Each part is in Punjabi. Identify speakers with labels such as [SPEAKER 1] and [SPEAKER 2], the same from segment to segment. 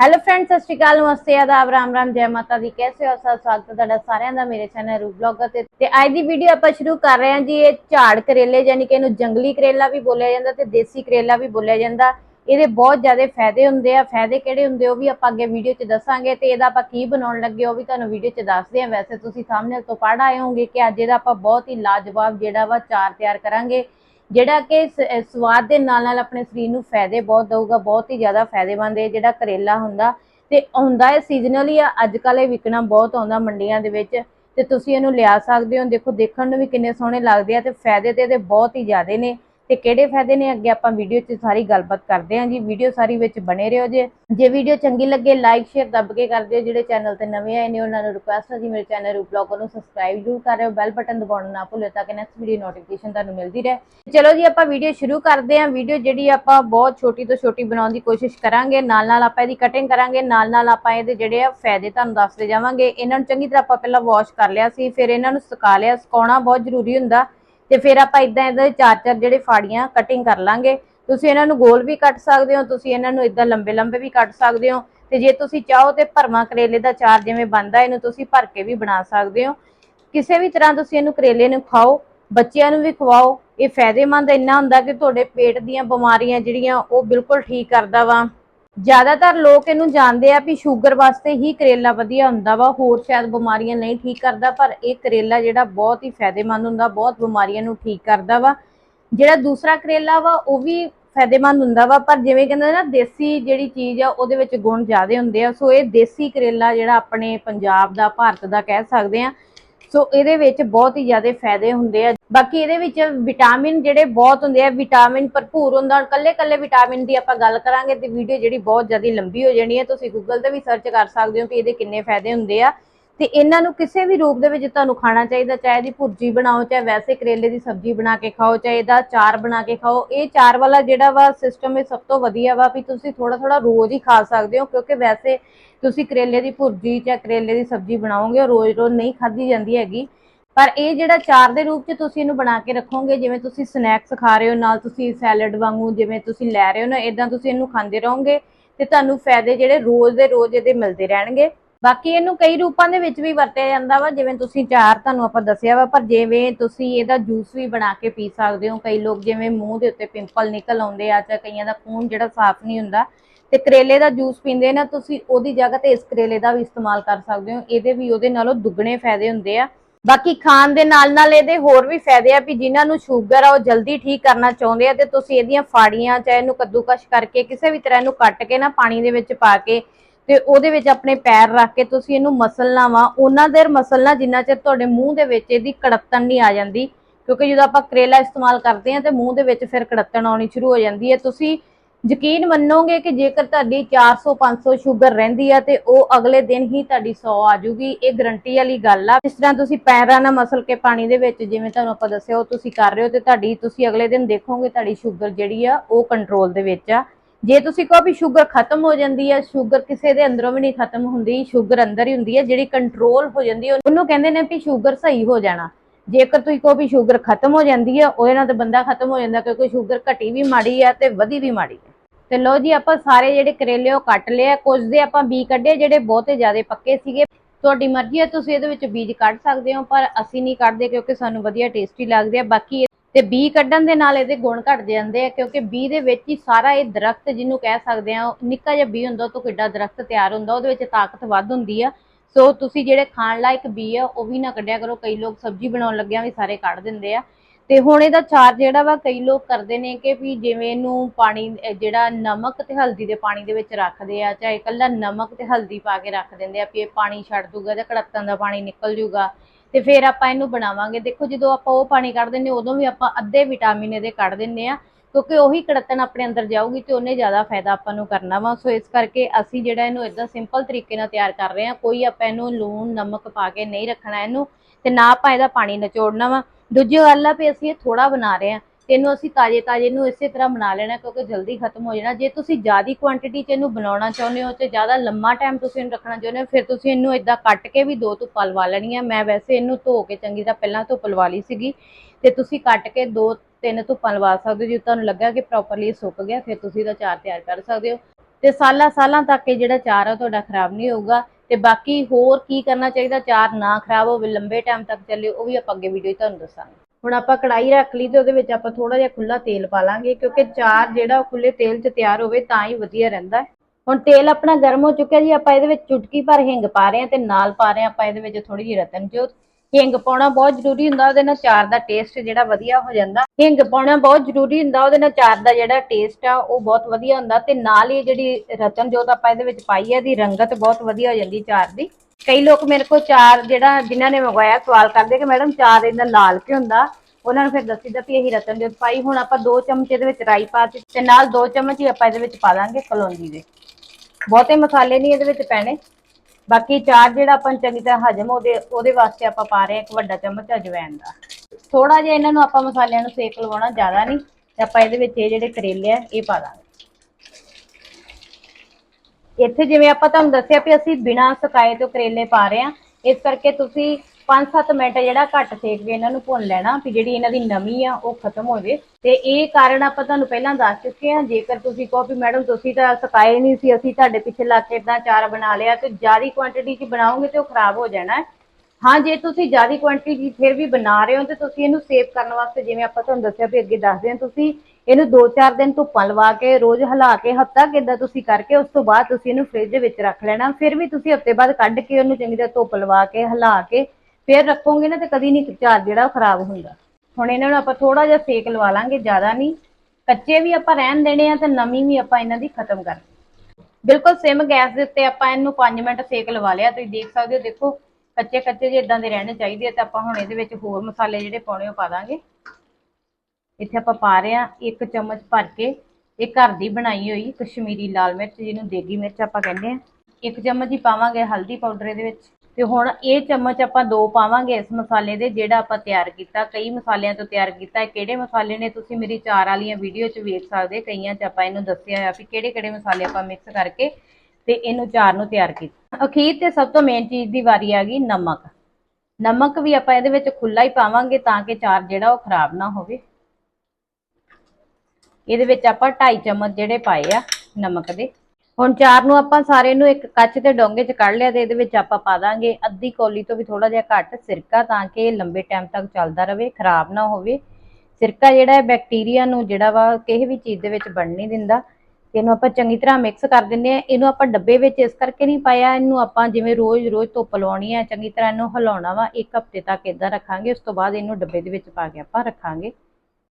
[SPEAKER 1] ਹੈਲੋ ਫਰੈਂਡਸ ਸਤਿ ਸ਼੍ਰੀ ਅਕਾਲ, ਨਮਸਤੇ, ਆਦਾਬ, ਰਾਮ ਰਾਮ, ਜੈ ਮਾਤਾ ਦੀ। ਕੈਸੇ ਹੋ? ਸਭ ਸਵਾਗਤ ਹੈ ਤੁਹਾਡਾ ਸਾਰਿਆਂ ਦਾ ਮੇਰੇ ਚੈਨਲ ਰੂ ਬਲੌਗਰ ਤੇ। ਤੇ ਅੱਜ ਦੀ ਵੀਡੀਓ ਆਪਾਂ ਸ਼ੁਰੂ ਕਰ ਰਹੇ ਹਾਂ ਜੀ, ਇਹ ਝਾੜ ਕਰੇਲੇ, ਯਾਨੀ ਕਿ ਇਹਨੂੰ ਜੰਗਲੀ ਕਰੇਲਾ ਵੀ ਬੋਲਿਆ ਜਾਂਦਾ ਤੇ ਦੇਸੀ ਕਰੇਲਾ ਵੀ ਬੋਲਿਆ ਜਾਂਦਾ। ਇਹਦੇ ਬਹੁਤ ਜ਼ਿਆਦਾ ਫਾਇਦੇ ਹੁੰਦੇ ਆ। ਫਾਇਦੇ ਕਿਹੜੇ ਹੁੰਦੇ ਉਹ ਵੀ ਆਪਾਂ ਅੱਗੇ ਵੀਡੀਓ 'ਚ ਦੱਸਾਂਗੇ ਤੇ ਇਹਦਾ ਆਪਾਂ ਕੀ ਬਣਾਉਣ ਲੱਗੇ ਉਹ ਵੀ ਤੁਹਾਨੂੰ ਵੀਡੀਓ 'ਚ ਦੱਸਦੇ ਹਾਂ। ਵੈਸੇ ਤੁਸੀਂ ਸਾਹਮਣੇ ਤੋਂ ਪੜ੍ਹ ਆਏ ਹੋਗੇ ਕਿ ਅੱਜ ਇਹਦਾ ਆਪਾਂ ਬਹੁਤ ਹੀ ਲਾਜਵਾਬ ਜਿਹੜਾ ਵਾ ਚਾਰ ਤਿਆਰ ਕਰਾਂਗੇ। ਜਿਹੜਾ ਕਿ ਸ- ਅਹ, ਸਵਾਦ ਦੇ ਨਾਲ ਨਾਲ ਆਪਣੇ ਸਰੀਰ ਨੂੰ ਫਾਇਦੇ ਬਹੁਤ ਦਊਗਾ, ਬਹੁਤ ਹੀ ਜ਼ਿਆਦਾ ਫਾਇਦੇਮੰਦ ਹੈ ਜਿਹੜਾ ਕਰੇਲਾ ਹੁੰਦਾ। ਤੇ ਆਉਂਦਾ ਹੈ ਸੀਜ਼ਨਲੀ ਆ ਅੱਜ ਕੱਲ ਇਹ ਵਿਕਣਾ ਬਹੁਤ ਆਉਂਦਾ ਮੰਡੀਆਂ ਦੇ ਵਿੱਚ। ਤੇ ਤੁਸੀਂ ਇਹਨੂੰ ਲਿਆ ਸਕਦੇ ਹੋ। ਦੇਖੋ, ਦੇਖਣ ਨੂੰ ਵੀ ਕਿੰਨੇ ਸੋਹਣੇ ਲੱਗਦੇ ਆ ਤੇ ਫਾਇਦੇ ਤੇ ਇਹਦੇ ਬਹੁਤ ਹੀ ਜ਼ਿਆਦੇ ਨੇ। ਤੇ ਕਿਹੜੇ ਫਾਇਦੇ ਨੇ? ਅੱਗੇ ਆਪਾਂ ਵੀਡੀਓ 'ਚ ਸਾਰੀ ਗੱਲਬਾਤ ਕਰਦੇ ਹਾਂ ਜੀ। ਵੀਡੀਓ ਸਾਰੀ ਵਿੱਚ ਬਣੇ ਰਹੋ ਜੇ। ਜੇ ਵੀਡੀਓ ਚੰਗੀ ਲੱਗੇ ਲਾਈਕ ਸ਼ੇਅਰ ਦੱਬ ਕੇ ਕਰ ਦਿਓ। ਜਿਹੜੇ ਚੈਨਲ ਤੇ ਨਵੇਂ ਆਏ ਨੇ, ਉਹਨਾਂ ਨੂੰ ਰਿਕੁਐਸਟ ਹੈ ਜੀ ਮੇਰੇ ਚੈਨਲ ਰੂ ਬਲੌਗ ਨੂੰ ਸਬਸਕ੍ਰਾਈਬ ਜ਼ਰੂਰ ਕਰ ਲਿਓ ਬੈਲ ਬਟਨ ਦਬਾਉਣਾ ਨਾ ਭੁੱਲਿਓ ਤਾਂ ਕਿ ਨੈਕਸਟ ਵੀਡੀਓ ਨੋਟੀਫਿਕੇਸ਼ਨ ਤੁਹਾਨੂੰ ਮਿਲਦੀ ਰਹੇ। ਚਲੋ ਜੀ, ਆਪਾਂ ਵੀਡੀਓ ਸ਼ੁਰੂ ਕਰਦੇ ਹਾਂ ਵੀਡੀਓ ਜਿਹੜੀ ਆਪਾਂ ਬਹੁਤ ਛੋਟੀ ਤੋਂ ਛੋਟੀ ਬਣਾਉਣ ਦੀ ਕੋਸ਼ਿਸ਼ ਕਰਾਂਗੇ। ਨਾਲ ਨਾਲ ਆਪਾਂ ਇਹਦੀ ਕਟਿੰਗ ਕਰਾਂਗੇ। ਨਾਲ ਨਾਲ ਆਪਾਂ ਇਹਦੇ ਜਿਹੜੇ ਆ ਫਾਇਦੇ ਤੁਹਾਨੂੰ ਦੱਸਦੇ ਜਾਵਾਂਗੇ। ਇਹਨਾਂ ਨੂੰ ਚੰਗੀ ਤਰ੍ਹਾਂ ਆਪਾਂ ਪਹਿਲਾਂ ਵਾਸ਼ ਕਰ ਲਿਆ ਸੀ। ਫਿਰ ਇਹਨਾਂ ਨੂੰ ਸੁਕਾ ਲਿਆ। ਸੁਕਾਉਣਾ ਬਹੁਤ ਜ਼ਰੂਰੀ ਹੁੰਦਾ। ਤੇ ਫਿਰ ਆਪਾਂ ਇਦਾਂ ਇਹਦੇ ਚਾਰ ਚਾਰ ਜਿਹੜੇ ਫਾੜੀਆਂ ਕਟਿੰਗ ਕਰ ਲਾਂਗੇ। ਤੁਸੀਂ ਇਹਨਾਂ ਨੂੰ ਗੋਲ ਵੀ ਕੱਟ ਸਕਦੇ ਹੋ, ਤੁਸੀਂ ਇਹਨਾਂ ਨੂੰ ਇਦਾਂ ਲੰਬੇ ਲੰਬੇ ਵੀ ਕੱਟ ਸਕਦੇ ਹੋ ਤੇ ਜੇ ਤੁਸੀਂ ਚਾਹੋ ਤੇ ਭਰਵਾਂ ਕਰੇਲੇ ਦਾ ਚਾਰ ਜਿਵੇਂ ਬਣਦਾ, ਇਹਨੂੰ ਤੁਸੀਂ ਭਰ ਕੇ ਵੀ ਬਣਾ ਸਕਦੇ ਹੋ। ਕਿਸੇ ਵੀ ਤਰ੍ਹਾਂ ਤੁਸੀਂ ਇਹਨੂੰ ਕਰੇਲੇ ਨੂੰ ਖਾਓ, ਬੱਚਿਆਂ ਨੂੰ ਵੀ ਖਵਾਓ, ਇਹ ਫਾਇਦੇਮੰਦ ਇੰਨਾ ਹੁੰਦਾ ਕਿ ਤੁਹਾਡੇ ਪੇਟ ਦੀਆਂ ਬਿਮਾਰੀਆਂ ਜਿਹੜੀਆਂ ਉਹ ਬਿਲਕੁਲ ਠੀਕ ਕਰਦਾ ਵਾ। ਜ਼ਿਆਦਾਤਰ ਲੋਕ ਇਹਨੂੰ ਜਾਣਦੇ ਆ ਵੀ ਸ਼ੂਗਰ ਵਾਸਤੇ ਹੀ ਕਰੇਲਾ ਵਧੀਆ ਹੁੰਦਾ ਵਾ, ਹੋਰ ਸ਼ਾਇਦ ਬਿਮਾਰੀਆਂ ਨਹੀਂ ਠੀਕ ਕਰਦਾ, ਪਰ ਇਹ ਕਰੇਲਾ ਜਿਹੜਾ ਬਹੁਤ ਹੀ ਫਾਇਦੇਮੰਦ ਹੁੰਦਾ, ਬਹੁਤ ਬਿਮਾਰੀਆਂ ਨੂੰ ਠੀਕ ਕਰਦਾ ਵਾ। ਜਿਹੜਾ ਦੂਸਰਾ ਕਰੇਲਾ ਵਾ, ਉਹ ਵੀ ਫਾਇਦੇਮੰਦ ਹੁੰਦਾ ਵਾ, ਪਰ ਜਿਵੇਂ ਕਹਿੰਦੇ ਨਾ ਦੇਸੀ ਜਿਹੜੀ ਚੀਜ਼ ਆ, ਉਹਦੇ ਵਿੱਚ ਗੁਣ ਜ਼ਿਆਦੇ ਹੁੰਦੇ ਆ। ਸੋ ਇਹ ਦੇਸੀ ਕਰੇਲਾ ਜਿਹੜਾ ਆਪਣੇ ਪੰਜਾਬ ਦਾ, ਭਾਰਤ ਦਾ ਕਹਿ ਸਕਦੇ ਆ ਸੋ ਇਹਦੇ ਵਿੱਚ ਬਹੁਤ ਹੀ ਜ਼ਿਆਦਾ ਫਾਇਦੇ ਹੁੰਦੇ ਆ। ਬਾਕੀ ਇਹਦੇ ਵਿੱਚ ਵਿਟਾਮਿਨ ਜਿਹੜੇ ਬਹੁਤ ਹੁੰਦੇ ਆ ਵਿਟਾਮਿਨ ਭਰਪੂਰ ਹੁੰਦਾ। ਕੱਲੇ ਕੱਲੇ ਵਿਟਾਮਿਨ ਦੀ ਆਪਾਂ ਗੱਲ ਕਰਾਂਗੇ ਤੇ ਵੀਡੀਓ ਜਿਹੜੀ ਬਹੁਤ ਜ਼ਿਆਦਾ ਲੰਬੀ ਹੋ ਜਾਣੀ ਹੈ ਤੁਸੀਂ ਗੂਗਲ ਤੇ ਵੀ ਸਰਚ ਕਰ ਸਕਦੇ ਹੋ ਕਿ ਇਹਦੇ ਕਿੰਨੇ ਫਾਇਦੇ ਹੁੰਦੇ ਆ। ਤੇ ਇਹਨਾਂ ਨੂੰ ਕਿਸੇ ਵੀ ਰੂਪ ਦੇ ਵਿੱਚ ਤੁਹਾਨੂੰ ਖਾਣਾ ਚਾਹੀਦਾ, ਚਾਹੇ ਇਹਦੀ ਭੁਰਜੀ ਬਣਾਓ, ਚਾਹੇ ਵੈਸੇ ਕਰੇਲੇ ਦੀ ਸਬਜ਼ੀ ਬਣਾ ਕੇ ਖਾਓ, ਚਾਹੇ ਇਹਦਾ ਚਾਰ ਬਣਾ ਕੇ ਖਾਓ, ਇਹ ਚਾਰ ਵਾਲਾ ਜਿਹੜਾ ਵਾ ਸਿਸਟਮ ਇਹ ਸਭ ਤੋਂ ਵਧੀਆ ਵਾ ਵੀ ਤੁਸੀਂ ਥੋੜਾ ਥੋੜਾ ਰੋਜ਼ ਹੀ ਖਾ ਸਕਦੇ ਹੋ, ਕਿਉਂਕਿ ਵੈਸੇ ਤੁਸੀਂ ਕਰੇਲੇ ਦੀ ਭੁਰਜੀ ਜਾਂ ਕਰੇਲੇ ਦੀ ਸਬਜ਼ੀ ਬਣਾਓਗੇ, ਉਹ ਰੋਜ਼-ਰੋਜ਼ ਨਹੀਂ ਖਾਧੀ ਜਾਂਦੀ ਹੈਗੀ। ਪਰ ਇਹ ਜਿਹੜਾ ਚਾਰ ਦੇ ਰੂਪ 'ਚ ਤੁਸੀਂ ਇਹਨੂੰ ਬਣਾ ਕੇ ਰੱਖੋਗੇ, ਜਿਵੇਂ ਤੁਸੀਂ ਸਨੈਕਸ ਖਾ ਰਹੇ ਹੋ, ਨਾਲ ਤੁਸੀਂ ਸੈਲਡ ਵਾਂਗੂ ਜਿਵੇਂ ਤੁਸੀਂ ਲੈ ਰਹੇ ਹੋ ਨਾ ਇਦਾਂ ਤੁਸੀਂ ਇਹਨੂੰ ਖਾਂਦੇ ਰਹੋਗੇ ਤੇ ਤੁਹਾਨੂੰ ਫਾਇਦੇ ਜਿਹੜੇ ਰੋਜ਼ ਦੇ ਰੋਜ਼ ਇਹਦੇ ਮਿਲਦੇ ਰਹਿਣਗੇ। ਬਾਕੀ ਇਹਨੂੰ ਕਈ ਰੂਪਾਂ ਦੇ ਵਿੱਚ ਵੀ ਵਰਤਿਆ ਜਾਂਦਾ ਵਾ, ਜਿਵੇਂ ਤੁਸੀਂ ਚਾਰ ਤੁਹਾਨੂੰ ਆਪਾਂ ਦੱਸਿਆ ਵਾ, ਪਰ ਜਿਵੇਂ ਤੁਸੀਂ ਇਹਦਾ ਜੂਸ ਵੀ ਬਣਾ ਕੇ ਪੀ ਸਕਦੇ ਹੋ, ਕਈ ਲੋਕ ਜਿਵੇਂ ਮੂੰਹ ਦੇ ਉੱਤੇ ਪਿੰਪਲ ਨਿਕਲ ਆਉਂਦੇ ਆ ਜਾਂ ਕਈਆਂ ਦਾ ਖੂਨ ਜਿਹੜਾ ਸਾਫ਼ ਨਹੀਂ ਹੁੰਦਾ, ਤੇ ਕਰੇਲੇ ਦਾ ਜੂਸ ਪੀਂਦੇ ਨਾ, ਤੁਸੀਂ ਉਹਦੀ ਜਗ੍ਹਾ ਤੇ ਇਸ ਕਰੇਲੇ ਦਾ ਵੀ ਇਸਤੇਮਾਲ ਕਰ ਸਕਦੇ ਹੋ, ਇਹਦੇ ਵੀ ਉਹਦੇ ਨਾਲੋਂ ਦੁੱਗਣੇ ਫਾਇਦੇ ਹੁੰਦੇ ਆ। ਬਾਕੀ ਖਾਣ ਦੇ ਨਾਲ ਨਾਲ ਇਹਦੇ ਹੋਰ ਵੀ ਫਾਇਦੇ ਆ ਵੀ ਜਿਨ੍ਹਾਂ ਨੂੰ ਸ਼ੂਗਰ ਆ, ਉਹ ਜਲਦੀ ਠੀਕ ਕਰਨਾ ਚਾਹੁੰਦੇ ਆ, ਤੇ ਤੁਸੀਂ ਇਹਦੀਆਂ ਫਾੜੀਆਂ, ਚਾਹੇ ਇਹਨੂੰ ਕੱਦੂਕਸ਼ ਕਰਕੇ, ਕਿਸੇ ਵੀ ਤਰ੍ਹਾਂ ਇਹਨੂੰ ਕੱਟ ਕੇ ਨਾ ਪਾਣੀ ਦੇ ਵਿੱਚ ਪਾ ਕੇ ਤੇ ਉਹਦੇ ਵਿੱਚ ਆਪਣੇ ਪੈਰ ਰੱਖ ਕੇ ਤੁਸੀਂ ਇਹਨੂੰ ਮਸਲਣਾ ਵਾ। ਉਹਨਾਂ ਦੇਰ ਮਸਲਣਾ ਜਿੰਨਾ ਚਿਰ ਤੁਹਾਡੇ ਮੂੰਹ ਦੇ ਵਿੱਚ ਇਹਦੀ ਕੜੱਤਣ ਨਹੀਂ ਆ ਜਾਂਦੀ, ਕਿਉਂਕਿ ਜਦੋਂ ਆਪਾਂ ਕਰੇਲਾ ਇਸਤੇਮਾਲ ਕਰਦੇ ਆ ਤੇ ਮੂੰਹ ਦੇ ਵਿੱਚ ਫਿਰ ਕੜੱਤਣ ਆਉਣੀ ਸ਼ੁਰੂ ਹੋ ਜਾਂਦੀ ਹੈ। ਤੁਸੀਂ ਯਕੀਨ ਮੰਨੋਗੇ ਕਿ ਜੇਕਰ ਤੁਹਾਡੀ 400 500 ਸ਼ੂਗਰ ਰਹਿੰਦੀ ਆ ਤੇ ਉਹ ਅਗਲੇ ਦਿਨ ਹੀ ਤੁਹਾਡੀ 100 ਆ ਜੂਗੀ, ਇਹ ਗਰੰਟੀ ਵਾਲੀ ਗੱਲ ਆ। ਜਿਸ ਤਰ੍ਹਾਂ ਤੁਸੀਂ ਪੈਰਾਂ ਨਾਲ ਮਸਲ ਕੇ ਪਾਣੀ ਦੇ ਵਿੱਚ ਜਿਵੇਂ ਤੁਹਾਨੂੰ ਆਪਾਂ ਦੱਸਿਆ ਉਹ ਤੁਸੀਂ ਕਰ ਰਹੇ ਹੋ ਤੇ ਤੁਹਾਡੀ, ਤੁਸੀਂ ਅਗਲੇ ਦਿਨ ਦੇਖੋਗੇ ਤੁਹਾਡੀ ਸ਼ੂਗਰ ਜਿਹੜੀ ਆ ਉਹ ਕੰਟਰੋਲ ਦੇ ਵਿੱਚ ਆ। ਜੇ ਤੁਸੀਂ ਕਹੋ ਵੀ ਸ਼ੂਗਰ ਖਤਮ ਹੋ ਜਾਂਦੀ ਹੈ, ਸ਼ੂਗਰ ਕਿਸੇ ਦੇ ਅੰਦਰੋਂ ਵੀ ਨਹੀਂ ਖਤਮ ਹੁੰਦੀ, ਸ਼ੂਗਰ ਅੰਦਰ ਹੀ ਹੁੰਦੀ ਹੈ, ਜਿਹੜੀ ਕੰਟਰੋਲ ਹੋ ਜਾਂਦੀ ਹੈ, ਉਹਨੂੰ ਕਹਿੰਦੇ ਨੇ ਵੀ ਸ਼ੂਗਰ ਸਹੀ ਹੋ ਜਾਣਾ। ਜੇਕਰ ਤੁਸੀਂ ਕਹੋ ਵੀ ਸ਼ੂਗਰ ਖਤਮ ਹੋ ਜਾਂਦੀ ਹੈ ਉਹਦੇ ਨਾਲ ਤਾਂ ਬੰਦਾ ਖਤਮ ਹੋ ਜਾਂਦਾ ਕਿਉਂਕਿ ਸ਼ੂਗਰ ਘਟੀ ਵੀ ਮਾੜੀ ਹੈ ਤੇ ਵਧੀ ਵੀ ਮਾੜੀ ਹੈ। ਤੇ ਲੋ ਜੀ, ਆਪਾਂ ਸਾਰੇ ਜਿਹੜੇ ਕਰੇਲੇ ਉਹ ਕੱਟ ਲਏ ਆ ਕੁਝ ਦੇ ਆਪਾਂ ਬੀ ਕੱਢੇ, ਜਿਹੜੇ ਬਹੁਤੇ ਜ਼ਿਆਦਾ ਪੱਕੇ ਸੀਗੇ। ਤੁਹਾਡੀ ਮਰਜ਼ੀ ਹੈ, ਤੁਸੀਂ ਇਹਦੇ ਵਿੱਚ ਬੀਜ ਕੱਢ ਸਕਦੇ ਹੋ, ਪਰ ਅਸੀਂ ਨਹੀਂ ਕੱਢਦੇ ਕਿਉਂਕਿ ਸਾਨੂੰ ਵਧੀਆ ਟੇਸਟੀ ਲੱਗਦੇ ਆ। ਬਾਕੀ ਤੇ ਬੀ ਕੱਢਣ ਦੇ ਨਾਲ ਇਹਦੇ ਗੁਣ ਘਟ ਜਾਂਦੇ ਆ, ਕਿਉਂਕਿ ਬੀ ਦੇ ਵਿੱਚ ਹੀ ਸਾਰਾ ਇਹ ਦਰਖਤ ਜਿਹਨੂੰ ਕਹਿ ਸਕਦੇ ਆ ਨਿੱਕਾ ਜਿਹਾ ਬੀ ਹੁੰਦਾ, ਉਹ ਤੋਂ ਕਿੱਡਾ ਦਰਖਤ ਤਿਆਰ ਹੁੰਦਾ, ਉਹਦੇ ਵਿੱਚ ਤਾਕਤ ਵੱਧ ਹੁੰਦੀ ਆ। ਸੋ ਤੁਸੀਂ ਜਿਹੜੇ ਖਾਣ ਲਾਇਕ ਬੀ ਆ, ਉਹ ਵੀ ਨਾ ਕੱਢਿਆ ਕਰੋ, ਕਈ ਲੋਕ ਸਬਜ਼ੀ ਬਣਾਉਣ ਲੱਗਿਆਂ ਵੀ ਸਾਰੇ ਕੱਢ ਦਿੰਦੇ ਆ। ਤੇ ਹੁਣ ਇਹਦਾ ਚਾਰ ਜਿਹੜਾ ਵਾ, ਕਈ ਲੋਕ ਕਰਦੇ ਨੇ ਕਿ ਵੀ ਜਿਵੇਂ ਇਹਨੂੰ ਪਾਣੀ ਜਿਹੜਾ ਨਮਕ ਤੇ ਹਲਦੀ ਦੇ ਪਾਣੀ ਦੇ ਵਿੱਚ ਰੱਖਦੇ ਆ, ਚਾਹੇ ਇਕੱਲਾ ਨਮਕ ਤੇ ਹਲਦੀ ਪਾ ਕੇ ਰੱਖ ਦਿੰਦੇ ਆ, ਵੀ ਇਹ ਪਾਣੀ ਛੱਡ ਦੂਗਾ ਜਾਂ ਕੜੱਤਣ ਦਾ ਪਾਣੀ ਨਿਕਲ ਜੂਗਾ। ਤੇ ਫਿਰ ਆਪਾਂ ਇਹਨੂੰ ਬਣਾਵਾਂਗੇ। ਦੇਖੋ ਜਦੋਂ ਆਪਾਂ ਉਹ ਪਾਣੀ ਕੱਢ ਦਿੰਨੇ ਉਦੋਂ ਵੀ ਆਪਾਂ ਅੱਧੇ ਵਿਟਾਮਿਨ ਇਹਦੇ ਕੱਢ ਦਿੰਨੇ ਆ ਕਿਉਂਕਿ ਉਹੀ ਕੜੱਤਣ ਆਪਣੇ ਅੰਦਰ ਜਾਊਗੀ ਤੇ ਉਹਨੇ ਜ਼ਿਆਦਾ ਫਾਇਦਾ ਆਪਾਂ ਨੂੰ ਕਰਨਾ ਵਾ। ਸੋ ਇਸ ਕਰਕੇ ਅਸੀਂ ਜਿਹੜਾ ਇਹਨੂੰ ਇਦਾਂ ਸਿੰਪਲ ਤਰੀਕੇ ਨਾਲ ਤਿਆਰ ਕਰ ਰਹੇ ਹਾਂ, ਕੋਈ ਆਪਾਂ ਇਹਨੂੰ ਲੂਣ, ਨਮਕ ਪਾ ਕੇ ਨਹੀਂ ਰੱਖਣਾ ਇਹਨੂੰ ਤੇ ਨਾ ਆਪਾਂ ਇਹਦਾ ਪਾਣੀ ਨਿਚੋੜਨਾ ਵਾ। ਦੂਜੀ ਗੱਲ ਆ ਵੀ ਅਸੀਂ ਇਹ ਥੋੜਾ ਬਣਾ ਰਹੇ ਹਾਂ। ਤੇ ਇਹਨੂੰ ਅਸੀਂ ਤਾਜ਼ੇ ਤਾਜ਼ੇ ਨੂੰ ਇਸੇ ਤਰ੍ਹਾਂ ਬਣਾ ਲੈਣਾ ਕਿਉਂਕਿ ਜਲਦੀ ਖਤਮ ਹੋ ਜਾਣਾ। ਜੇ ਤੁਸੀਂ ਜ਼ਿਆਦੀ ਕੁਆਂਟੀਟੀ 'ਚ ਇਹਨੂੰ ਬਣਾਉਣਾ ਚਾਹੁੰਦੇ ਹੋ ਤੇ ਜ਼ਿਆਦਾ ਲੰਮਾ ਟਾਈਮ ਤੁਸੀਂ ਇਹਨੂੰ ਰੱਖਣਾ ਚਾਹੁੰਦੇ ਹੋ, ਫਿਰ ਤੁਸੀਂ ਇਹਨੂੰ ਇਦਾਂ ਕੱਟ ਕੇ ਵੀ ਦੋ ਧੁੱਪਾਂ ਲਵਾ ਲੈਣੀਆਂ। ਮੈਂ ਵੈਸੇ ਇਹਨੂੰ ਧੋ ਕੇ ਚੰਗੀ ਤਰ੍ਹਾਂ ਪਹਿਲਾਂ ਧੁੱਪ ਲਵਾ ਲਈ ਸੀਗੀ ਤੇ ਤੁਸੀਂ ਕੱਟ ਕੇ ਦੋ ਤਿੰਨ ਧੁੱਪਾਂ ਲਵਾ ਸਕਦੇ ਹੋ। ਜੇ ਤੁਹਾਨੂੰ ਲੱਗਾ ਕਿ ਪ੍ਰੋਪਰਲੀ ਸੁੱਕ ਗਿਆ, ਫਿਰ ਤੁਸੀਂ ਇਹਦਾ ਚਾਰ ਤਿਆਰ ਕਰ ਸਕਦੇ ਹੋ। ਤੇ ਸਾਲਾਂ ਸਾਲਾਂ ਤੱਕ ਇਹ ਜਿਹੜਾ ਚਾਰ ਆ ਤੁਹਾਡਾ ਖਰਾਬ ਨਹੀਂ ਹੋਊਗਾ। ਤੇ ਬਾਕੀ ਹੋਰ ਕੀ ਕਰਨਾ ਚਾਹੀਦਾ, ਚਾਰ ਨਾ ਖਰਾਬ ਹੋਵੇ, ਲੰਬੇ ਟਾਈਮ ਤੱਕ ਚੱਲੇ, ਉਹ ਵੀ ਆਪਾਂ ਅੱਗੇ ਵੀਡੀਓ 'ਚ ਤੁਹਾਨੂੰ ਦੱਸਾਂਗੇ। ਹੁਣ ਆਪਾਂ ਕੜਾਈ ਰੱਖ ਲਈ ਤੇ ਉਹਦੇ ਵਿੱਚ ਆਪਾਂ ਥੋੜਾ ਜਿਹਾ ਖੁੱਲਾ ਤੇਲ ਪਾ ਲਾਂਗੇ, ਕਿਉਂਕਿ ਚਾਰ ਜਿਹੜਾ ਉਹ ਖੁੱਲੇ ਤੇਲ 'ਚ ਤਿਆਰ ਹੋਵੇ ਤਾਂ ਹੀ ਵਧੀਆ ਰਹਿੰਦਾ ਹੁਣ ਤੇਲ ਆਪਣਾ ਗਰਮ ਹੋ ਚੁੱਕਿਆ ਜੀ, ਆਪਾਂ ਇਹਦੇ ਵਿੱਚ ਚੁਟਕੀ ਭਰ ਹਿੰਗ ਪਾ ਰਹੇ ਹਾਂ ਤੇ ਨਾਲ ਪਾ ਰਹੇ ਹਾਂ ਆਪਾਂ ਇਹਦੇ ਵਿੱਚ ਥੋੜੀ ਜਿਹੀ ਰਤਨ ਜੋਤ ਹਿੰਗ ਪਾਉਣਾ ਬਹੁਤ ਜ਼ਰੂਰੀ ਹੁੰਦਾ, ਉਹਦੇ ਨਾਲ ਚਾਰ ਦਾ ਟੇਸਟ ਜਿਹੜਾ ਵਧੀਆ ਹੋ ਜਾਂਦਾ। ਹਿੰਗ ਪਾਉਣਾ ਬਹੁਤ ਜ਼ਰੂਰੀ ਹੁੰਦਾ, ਉਹਦੇ ਨਾਲ ਚਾਰ ਦਾ ਜਿਹੜਾ ਟੇਸਟ ਆ, ਉਹ ਬਹੁਤ ਵਧੀਆ ਹੁੰਦਾ ਤੇ ਨਾਲ ਹੀ ਜਿਹੜੀ ਰਤਨ ਜੋਤ ਆਪਾਂ ਇਹਦੇ ਵਿੱਚ ਪਾਈ ਹੈ, ਇਹਦੀ ਰੰਗਤ ਬਹੁਤ ਵਧੀਆ ਹੋ ਜਾਂਦੀ ਚਾਰ ਦੀ। ਕਈ ਲੋਕ ਮੇਰੇ ਕੋਲ ਚਾਰ ਜਿਹੜਾ ਜਿਨ੍ਹਾਂ ਨੇ ਮੰਗਵਾਇਆ ਸਵਾਲ ਕਰਦੇ ਕਿ ਮੈਡਮ ਚਾਰ ਇਹਦਾ ਲਾਲ ਕਿਉਂ ਹੁੰਦਾ? ਉਹਨਾਂ ਨੂੰ ਫਿਰ ਦੱਸੀਦਾ ਵੀ ਇਹੀ ਰਤਨ ਜੋਤ ਪਾਈ ਹੁਣ ਆਪਾਂ ਦੋ ਚਮਚ ਇਹਦੇ ਵਿੱਚ ਰਾਈ ਪਾ ਦਿੱਤੀ ਤੇ ਨਾਲ ਦੋ ਚਮਚ ਹੀ ਆਪਾਂ ਇਹਦੇ ਵਿੱਚ ਪਾ ਦਾਂਗੇ ਕਲੌਂਜੀ ਦੇ। ਬਹੁਤੇ ਮਸਾਲੇ ਨਹੀਂ ਇਹਦੇ ਵਿੱਚ ਪੈਣੇ। ਬਾਕੀ ਚਾਰ ਜਿਹੜਾ ਆਪਾਂ ਚੰਗੀ ਤਰ੍ਹਾਂ ਹਜਮ ਉਹਦੇ ਉਹਦੇ ਵਾਸਤੇ ਆਪਾਂ ਪਾ ਰਹੇ ਹਾਂ ਇੱਕ ਵੱਡਾ ਚਮਚ ਅਜਵਾਇਣ ਦਾ। ਥੋੜਾ ਜਿਹਾ ਇਹਨਾਂ ਨੂੰ ਆਪਾਂ ਮਸਾਲਿਆਂ ਨੂੰ ਸੇਕ ਲਵਾਉਣਾ ਜ਼ਿਆਦਾ ਨਹੀਂ ਤੇ ਆਪਾਂ ਇਹਦੇ ਵਿੱਚ ਇਹ ਜਿਹੜੇ ਕਰੇਲੇ ਆ, ਇਹ ਪਾ ਦਾਂਗੇ। ਇੱਥੇ ਜਿਵੇਂ ਆਪਾਂ ਤੁਹਾਨੂੰ ਦੱਸਿਆ ਵੀ ਅਸੀਂ ਬਿਨਾਂ ਸੁਕਾਏ ਤੋਂ ਕਰੇਲੇ ਪਾ ਰਹੇ ਹਾਂ, ਇਸ ਕਰਕੇ ਤੁਸੀਂ 5-7 ਮਿੰਟ ਜਿਹੜਾ ਘੱਟ ਸੇਕ ਕੇ ਇਹਨਾਂ ਨੂੰ ਭੁੰਨ ਲੈਣਾ ਵੀ ਜਿਹੜੀ ਇਹਨਾਂ ਦੀ ਨਮੀ ਆ ਉਹ ਖਤਮ ਹੋਵੇ ਤੇ ਇਹ ਕਾਰਨ ਆਪਾਂ ਤੁਹਾਨੂੰ ਪਹਿਲਾਂ ਦੱਸ ਚੁੱਕੇ ਹਾਂ, ਜੇਕਰ ਤੁਸੀਂ ਕਹੋ ਵੀ ਮੈਡਮ ਤੁਸੀਂ ਤਾਂ ਸੁਕਾਏ ਨਹੀਂ ਸੀ, ਅਸੀਂ ਤੁਹਾਡੇ ਪਿੱਛੇ ਲੱਗ ਕੇ ਇਦਾਂ ਚਾਰ ਬਣਾ ਲਿਆ ਤੇ ਜ਼ਿਆਦਾ ਕੁਆਂਟੀਟੀ 'ਚ ਬਣਾਓਗੇ ਤੇ ਉਹ ਖਰਾਬ ਹੋ ਜਾਣਾ। ਹਾਂ, ਜੇ ਤੁਸੀਂ ਜ਼ਿਆਦਾ ਕੁਆਂਟੀਟੀ ਫਿਰ ਵੀ ਬਣਾ ਰਹੇ ਹੋ ਤੇ ਤੁਸੀਂ ਇਹਨੂੰ ਸੇਵ ਕਰਨ ਵਾਸਤੇ ਜਿਵੇਂ ਆਪਾਂ ਤੁਹਾਨੂੰ ਦੱਸਿਆ ਵੀ ਅੱਗੇ ਦੱਸਦੇ ਹਾਂ, ਤੁਸੀਂ ਇਹਨੂੰ 2-4 ਦਿਨ ਧੁੱਪਾਂ ਲਵਾ ਕੇ, ਰੋਜ਼ ਹਿਲਾ ਕੇ, ਹਫਤਾ ਕਿੱਦਾਂ ਤੁਸੀਂ ਕਰਕੇ, ਉਸ ਤੋਂ ਬਾਅਦ ਤੁਸੀਂ ਇਹਨੂੰ ਫ੍ਰਿਜ ਵਿੱਚ ਰੱਖ ਲੈਣਾ। ਫਿਰ ਵੀ ਤੁਸੀਂ ਹਫ਼ਤੇ ਬਾਅਦ ਕੱਢ ਕੇ ਉਹਨੂੰ ਚੰਗੀ ਤਰ੍ਹਾਂ ਧੁੱਪ ਲਵਾ ਕੇ, ਹਿਲਾ ਕੇ, ਫਿਰ ਰੱਖੋਗੇ ਨਾ ਤੇ ਕਦੀ ਨਹੀਂ ਚਾਰ ਜਿਹੜਾ ਉਹ ਖਰਾਬ ਹੁੰਦਾ। ਹੁਣ ਇਹਨਾਂ ਨੂੰ ਆਪਾਂ ਥੋੜਾ ਜਿਹਾ ਸੇਕ ਲਵਾ ਲਾਂਗੇ, ਜ਼ਿਆਦਾ ਨਹੀਂ। ਕੱਚੇ ਵੀ ਆਪਾਂ ਰਹਿਣ ਦੇਣੇ ਆ ਤੇ ਨਮੀ ਵੀ ਆਪਾਂ ਇਹਨਾਂ ਦੀ ਖਤਮ ਕਰ। ਬਿਲਕੁਲ ਸਿਮ ਗੈਸ ਦੇ ਉੱਤੇ ਆਪਾਂ ਇਹਨੂੰ 5 ਮਿੰਟ ਸੇਕ ਲਵਾ ਲਿਆ। ਤੁਸੀਂ ਦੇਖ ਸਕਦੇ ਹੋ, ਦੇਖੋ ਕੱਚੇ ਕੱਚੇ ਜੇ ਇਦਾਂ ਦੇ ਰਹਿਣੇ ਚਾਹੀਦੇ ਆ ਤੇ ਆਪਾਂ ਹੁਣ ਇਹਦੇ ਵਿੱਚ ਹੋਰ ਮਸਾਲੇ ਜਿਹੜੇ ਪਾਉਣੇ ਉਹ ਪਾ ਦਾਂਗੇ। ਇੱਥੇ ਆਪਾਂ ਪਾ ਰਹੇ ਆ ਇੱਕ ਚਮਚ ਭਰ ਕੇ, ਇਹ ਘਰ ਦੀ ਬਣਾਈ ਹੋਈ ਕਸ਼ਮੀਰੀ ਲਾਲ ਮਿਰਚ, ਜਿਹਨੂੰ ਦੇਗੀ ਮਿਰਚ ਆਪਾਂ ਕਹਿੰਦੇ ਆ ਇੱਕ ਚਮਚ ਹੀ ਪਾਵਾਂਗੇ ਹਲਦੀ ਪਾਊਡਰ ਇਹਦੇ ਵਿੱਚ। ਤੇ ਹੁਣ ਇਹ ਚਮਚ ਆਪਾਂ ਦੋ ਪਾਵਾਂਗੇ ਇਸ ਮਸਾਲੇ ਦੇ, ਜਿਹੜਾ ਆਪਾਂ ਤਿਆਰ ਕੀਤਾ। ਕਈ ਮਸਾਲਿਆਂ ਤੋਂ ਤਿਆਰ ਕੀਤਾ ਕਿਹੜੇ ਮਸਾਲੇ ਨੇ ਤੁਸੀਂ ਮੇਰੀ ਚਾਰ ਵਾਲੀਆਂ ਵੀਡੀਓ 'ਚ ਵੇਖ ਸਕਦੇ ਕਈਆਂ 'ਚ ਆਪਾਂ ਇਹਨੂੰ ਦੱਸਿਆ ਹੋਇਆ ਵੀ ਕਿਹੜੇ ਕਿਹੜੇ ਮਸਾਲੇ ਆਪਾਂ ਮਿਕਸ ਕਰਕੇ ਤੇ ਇਹਨੂੰ ਚਾਰ ਨੂੰ ਤਿਆਰ ਕੀਤਾ। ਅਖੀਰ ਤੇ ਸਭ ਤੋਂ ਮੇਨ ਚੀਜ਼ ਦੀ ਵਾਰੀ ਆ ਗਈ ਨਮਕ। ਨਮਕ ਵੀ ਆਪਾਂ ਇਹਦੇ ਵਿੱਚ ਖੁੱਲਾ ਹੀ ਪਾਵਾਂਗੇ ਤਾਂ ਕਿ ਚਾਰ ਜਿਹੜਾ ਉਹ ਖਰਾਬ ਨਾ ਹੋਵੇ। ਇਹਦੇ ਵਿੱਚ ਆਪਾਂ 2.5 ਚਮਚ ਜਿਹੜੇ ਪਾਏ ਆ ਨਮਕ ਦੇ। ਹੁਣ ਚਾਰ ਨੂੰ ਆਪਾਂ ਸਾਰੇ ਨੂੰ ਇੱਕ ਕੱਚ ਤੇ ਡੋਂਗੇ 'ਚ ਕੱਢ ਲਿਆ ਤੇ ਇਹਦੇ ਵਿੱਚ ਆਪਾਂ ਪਾ ਦਾਂਗੇ ਅੱਧੀ ਕੌਲੀ ਤੋਂ ਵੀ ਥੋੜਾ ਜਿਹਾ ਘੱਟ ਸਿਰਕਾ ਤਾਂ ਕਿ ਇਹ ਲੰਬੇ ਟਾਈਮ ਤੱਕ ਚੱਲਦਾ ਰਹੇ, ਖਰਾਬ ਨਾ ਹੋਵੇ। ਸਿਰਕਾ ਜਿਹੜਾ ਹੈ ਬੈਕਟੀਰੀਆ ਨੂੰ ਜਿਹੜਾ ਵਾ ਕਿਸੇ ਵੀ ਚੀਜ਼ ਦੇ ਵਿੱਚ ਬਣ ਨਹੀਂ ਦਿੰਦਾ। ਇਹਨੂੰ ਆਪਾਂ ਚੰਗੀ ਤਰ੍ਹਾਂ ਮਿਕਸ ਕਰ ਦਿੰਦੇ ਆ ਇਹਨੂੰ ਆਪਾਂ ਡੱਬੇ ਵਿੱਚ ਇਸ ਕਰਕੇ ਨਹੀਂ ਪਾਇਆ। ਇਹਨੂੰ ਆਪਾਂ ਜਿਵੇਂ ਰੋਜ਼-ਰੋਜ਼ ਧੁੱਪ ਲਾਉਣੀ ਆ ਚੰਗੀ ਤਰ੍ਹਾਂ ਇਹਨੂੰ ਹਿਲਾਉਣਾ ਵਾ, ਇੱਕ ਹਫ਼ਤੇ ਤੱਕ ਇਦਾਂ ਰੱਖਾਂਗੇ। ਉਸ ਤੋਂ ਬਾਅਦ ਇਹਨੂੰ ਡੱਬੇ ਦੇ ਵਿੱਚ ਪਾ ਕੇ ਆਪਾਂ ਰੱਖਾਂਗੇ।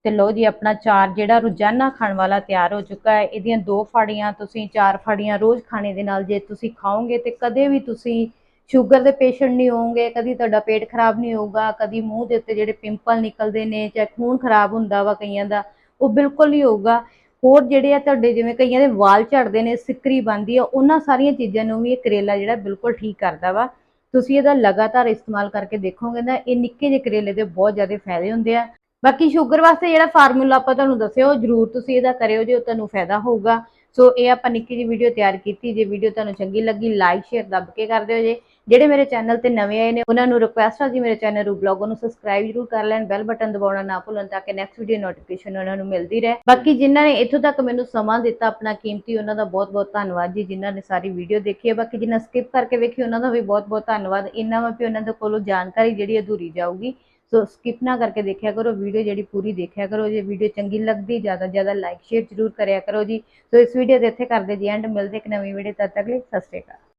[SPEAKER 1] ਤੇ ਲਓ ਜੀ, ਆਪਣਾ ਚਾਰ ਜਿਹੜਾ ਰੋਜ਼ਾਨਾ ਖਾਣ ਵਾਲਾ ਤਿਆਰ ਹੋ ਚੁੱਕਾ ਹੈ, ਇਹਦੀਆਂ ਦੋ ਫਾੜੀਆਂ, ਤੁਸੀਂ ਚਾਰ ਫਾੜੀਆਂ ਰੋਜ਼ ਖਾਣੇ ਦੇ ਨਾਲ ਜੇ ਤੁਸੀਂ ਖਾਓਗੇ ਤੇ ਕਦੇ ਵੀ ਤੁਸੀਂ ਸ਼ੂਗਰ ਦੇ ਪੇਸ਼ੈਂਟ ਨਹੀਂ ਹੋਵੋਗੇ, ਕਦੀ ਤੁਹਾਡਾ ਪੇਟ ਖਰਾਬ ਨਹੀਂ ਹੋਊਗਾ, ਕਦੀ ਮੂੰਹ ਦੇ ਉੱਤੇ ਜਿਹੜੇ ਪਿੰਪਲ ਨਿਕਲਦੇ ਨੇ ਜਾਂ ਖੂਨ ਖਰਾਬ ਹੁੰਦਾ ਵਾ ਕਈਆਂ ਦਾ, ਉਹ ਬਿਲਕੁਲ ਨਹੀਂ ਹੋਊਗਾ। ਹੋਰ ਜਿਹੜੇ ਆ ਤੁਹਾਡੇ ਜਿਵੇਂ ਕਈਆਂ ਦੇ ਵਾਲ ਝੜਦੇ ਨੇ, ਸਿੱਕਰੀ ਬਣਦੀ ਆ, ਉਹਨਾਂ ਸਾਰੀਆਂ ਚੀਜ਼ਾਂ ਨੂੰ ਵੀ ਇਹ ਕਰੇਲਾ ਜਿਹੜਾ ਬਿਲਕੁਲ ਠੀਕ ਕਰਦਾ ਵਾ। ਤੁਸੀਂ ਇਹਦਾ ਲਗਾਤਾਰ ਇਸਤੇਮਾਲ ਕਰਕੇ ਦੇਖੋਗੇ ਨਾ, ਇਹ ਨਿੱਕੇ ਜਿਹੇ ਕਰੇਲੇ ਦੇ ਬਹੁਤ ਜ਼ਿਆਦਾ ਫਾਇਦੇ ਹੁੰਦੇ ਆ। ਬਾਕੀ ਸ਼ੂਗਰ ਵਾਸਤੇ ਜਿਹੜਾ ਫਾਰਮੂਲਾ ਆਪਾਂ ਤੁਹਾਨੂੰ ਦੱਸਿਓ ਜਰੂਰ ਤੁਸੀਂ ਇਹਦਾ ਕਰਿਓ ਜੇ ਤੁਹਾਨੂੰ ਫਾਇਦਾ ਹੋਊਗਾ। ਸੋ ਇਹ ਆਪਾਂ ਨਿੱਕੀ ਜਿਹੀ ਵੀਡੀਓ ਤਿਆਰ ਕੀਤੀ, ਜੇ ਵੀਡੀਓ ਤੁਹਾਨੂੰ ਚੰਗੀ ਲੱਗੀ ਲਾਈਕ ਸ਼ੇਅਰ ਦੱਬ ਕੇ ਕਰ ਦਿਓ ਜੇ। ਜਿਹੜੇ ਮੇਰੇ ਚੈਨਲ ਤੇ ਨਵੇਂ ਆਏ ਨੇ, ਉਹਨਾਂ ਨੂੰ ਰਿਕੁਐਸਟ ਆ ਜੀ ਮੇਰੇ ਚੈਨਲ ਰੂ ਬਲੌਗ ਨੂੰ ਸਬਸਕ੍ਰਾਈਬ ਜਰੂਰ ਕਰ ਲੈਣ ਬੈਲ ਬਟਨ ਦਬਾਉਣਾ ਨਾ ਭੁੱਲਣ ਤਾਂ ਕਿ ਨੈਕਸਟ ਵੀਡੀਓ ਨੋਟੀਫਿਕੇਸ਼ਨ ਉਹਨਾਂ ਨੂੰ ਮਿਲਦੀ ਰਹੇ। ਬਾਕੀ ਜਿਨ੍ਹਾਂ ਨੇ ਇੱਥੋਂ ਤੱਕ ਮੈਨੂੰ ਸਮਾਂ ਦਿੱਤਾ ਆਪਣਾ ਕੀਮਤੀ, ਉਹਨਾਂ ਦਾ ਬਹੁਤ-ਬਹੁਤ ਧੰਨਵਾਦ ਜੀ, ਜਿਨ੍ਹਾਂ ਨੇ ਸਾਰੀ ਵੀਡੀਓ ਦੇਖੀ ਹੈ। ਬਾਕੀ ਜਿਨ੍ਹਾਂ ਸਕਿਪ ਕਰਕੇ ਵੇਖੀ, ਉਹਨਾਂ ਦਾ ਵੀ ਬਹੁਤ-ਬਹੁਤ ਧੰਨਵਾਦ। ਇੰਨਾ ਵਾ ਵੀ ਉਹਨਾਂ ਦੇ ਕੋਲੋਂ ਜਾਣਕਾਰੀ ਜਿਹੜੀ ਅਧੂਰੀ ਜਾਊਗੀ। ਸੋ ਸਕਿਪ ਨਾ ਕਰਕੇ ਦੇਖਿਆ ਕਰੋ ਵੀਡੀਓ ਜਿਹੜੀ ਪੂਰੀ ਦੇਖਿਆ ਕਰੋ, ਜੇ ਵੀਡੀਓ ਚੰਗੀ ਲੱਗਦੀ, ਜ਼ਿਆਦਾ ਤੋਂ ਜ਼ਿਆਦਾ ਲਾਈਕ ਸ਼ੇਅਰ ਜਰੂਰ ਕਰਿਆ ਕਰੋ ਜੀ। ਸੋ ਇਸ ਵੀਡੀਓ ਦੇ ਇੱਥੇ ਕਰਦੇ ਜੀ ਐਂਡ ਮਿਲਦੇ ਇੱਕ ਨਵੀਂ ਵੀਡੀਓ ਤਦ ਤੱਕ ਲਈ ਸਤਿ ਸ਼੍ਰੀ ਅਕਾਲ।